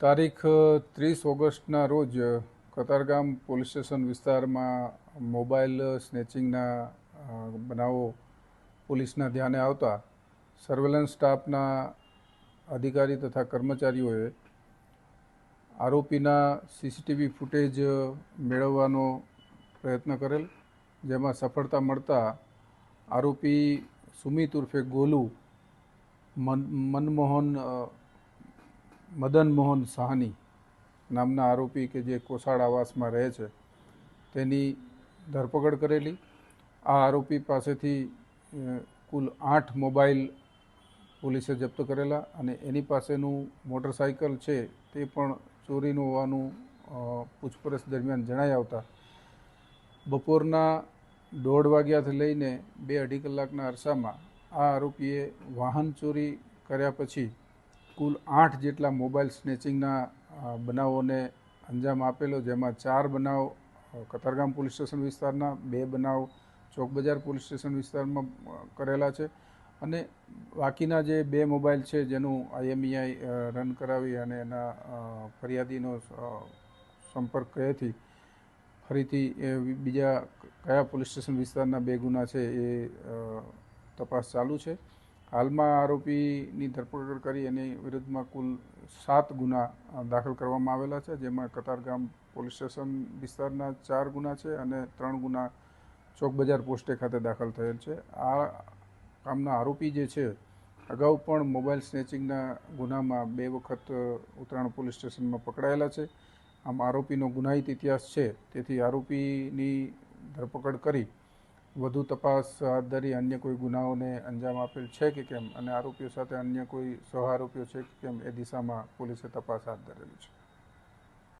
તારીખ ત્રીસ ઓગસ્ટના રોજ કતારગામ પોલીસ સ્ટેશન વિસ્તારમાં મોબાઈલ સ્નેચિંગના બનાવો પોલીસના ધ્યાને આવતા સર્વેલન્સ સ્ટાફના અધિકારી તથા કર્મચારીઓએ આરોપીના સીસીટીવી ફૂટેજ મેળવવાનો પ્રયત્ન કરેલ, જેમાં સફળતા મળતા આરોપી સુમિત ઉર્ફે ગોલુ, મન, મનમોહન મદન મોહન સાહની નામના આરોપી કે જે કોસાડ આવાસમાં રહે છે, તેની ધરપકડ કરેલી. આ આરોપી પાસેથી કુલ આઠ મોબાઈલ પોલીસે જપ્ત કરેલા અને એની પાસેનું મોટરસાઇકલ છે તે પણ ચોરીનું હોવાનું પૂછપરછ દરમિયાન જણાઈ આવતા. બપોરના દોઢ વાગ્યાથી લઈને બે અઢી કલાકના અરસામાં આ આરોપીએ વાહન ચોરી કર્યા પછી કુલ આઠ જેટલા મોબાઈલ સ્નેચિંગના બનાવોને અંજામ આપેલો, જેમાં ચાર બનાવ કતારગામ પોલીસ સ્ટેશન વિસ્તારના, બે બનાવ ચોક બજાર પોલીસ સ્ટેશન વિસ્તારમાં કરેલા છે. અને બાકીના જે બે મોબાઈલ છે, જેનું આઈએમઈઆઈ રન કરાવી અને એના ફરિયાદીનો સંપર્ક કયાથી ફરીથી બીજા કયા પોલીસ સ્ટેશન વિસ્તારના બે ગુના છે એ તપાસ ચાલુ છે. હાલમાં આરોપીની ધરપકડ કરી એની વિરુદ્ધમાં કુલ સાત ગુના દાખલ કરવામાં આવેલા છે. જેમાં કતારગામ પોલીસ સ્ટેશન વિસ્તારના ચાર ગુના છે અને ત્રણ ગુના ચોક બજાર પોસ્ટે ખાતે દાખલ થયેલ છે. આ કામના આરોપી જે છે, અગાઉ પણ મોબાઈલ સ્નેચિંગના ગુનામાં બે વખત ઉત્તરાયણ પોલીસ સ્ટેશનમાં પકડાયેલા છે. આમ આરોપીનો ગુનાહિત ઇતિહાસ છે. તેથી આરોપીની ધરપકડ કરી વધુ તપાસ હાથ ધરી અન્ય કોઈ ગુનાઓને અંજામ આપેલ છે કે કેમ? અને આરોપીઓ સાથે અન્ય કોઈ સહ આરોપીઓ છે કે કેમ? એ દિશામાં પોલીસે તપાસ હાથ ધરેલી છે.